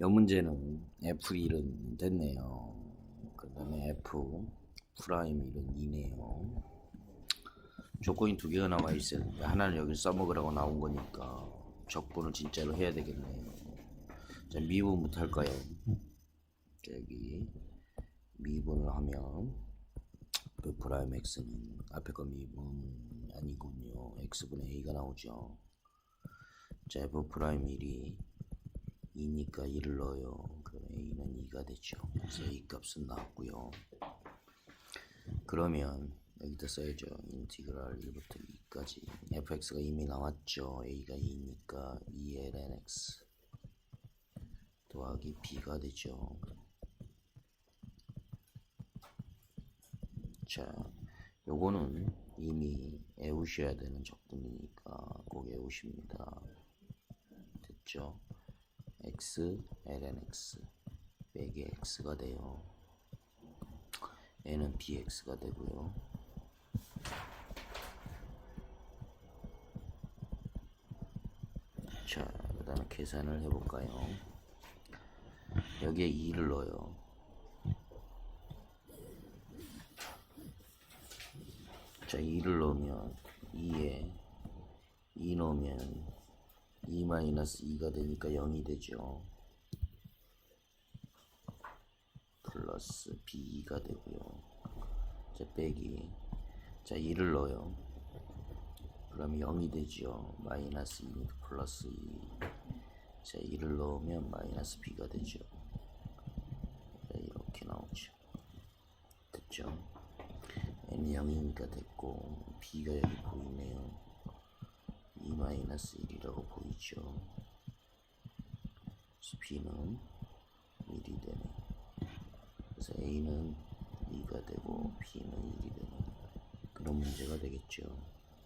이 문제는 F1은 됐네요. 그 다음에 F 프라임 1은 2네요. 조건이 두 개가 나와 있었는데 하나는 여기 써먹으라고 나온 거니까 적분을 진짜로 해야 되겠네요. 자 미분부터 할까요? 자, 여기 미분을 하면 F 프라임 X는 앞에 거 미분 아니군요. X분의 A가 나오죠. 자 F 프라임 1이 2니까 1을 넣어요. 그럼 A는 2가 되죠. 그래서 A 값은 나왔고요. 그러면 여기다 써야죠. 인티그랄 1부터 2까지 fx가 이미 나왔죠. a가 2니까 2lnx 더하기 b가 되죠. 자, 요거는 이미 애우셔야 되는 적분이니까 꼭 애우십니다. 됐죠? X lnx 빼기 x가 돼요. n은 bx가 되고요. 자, 그 다음에 계산을 해볼까요? 여기에 2를 넣어요. 자, 2를 넣으면 2에 2 넣으면 2 마이너스 2가 되니까 0이 되죠. 플러스 B가 되고요. 자, 빼기. 자, 2를 넣어요. 그럼 0이 되죠. 마이너스 2 플러스 2. 자, 2를 넣으면 마이너스 B가 되죠. 자, 이렇게 나오죠. 됐죠? N이 0이니까 됐고, B가 여기 보이네요. 2 마이너스 1이라고 보이죠. B는 1이 되네. 그래서 A는 2가 되고 B는 1이 되는 그런 문제가 되겠죠.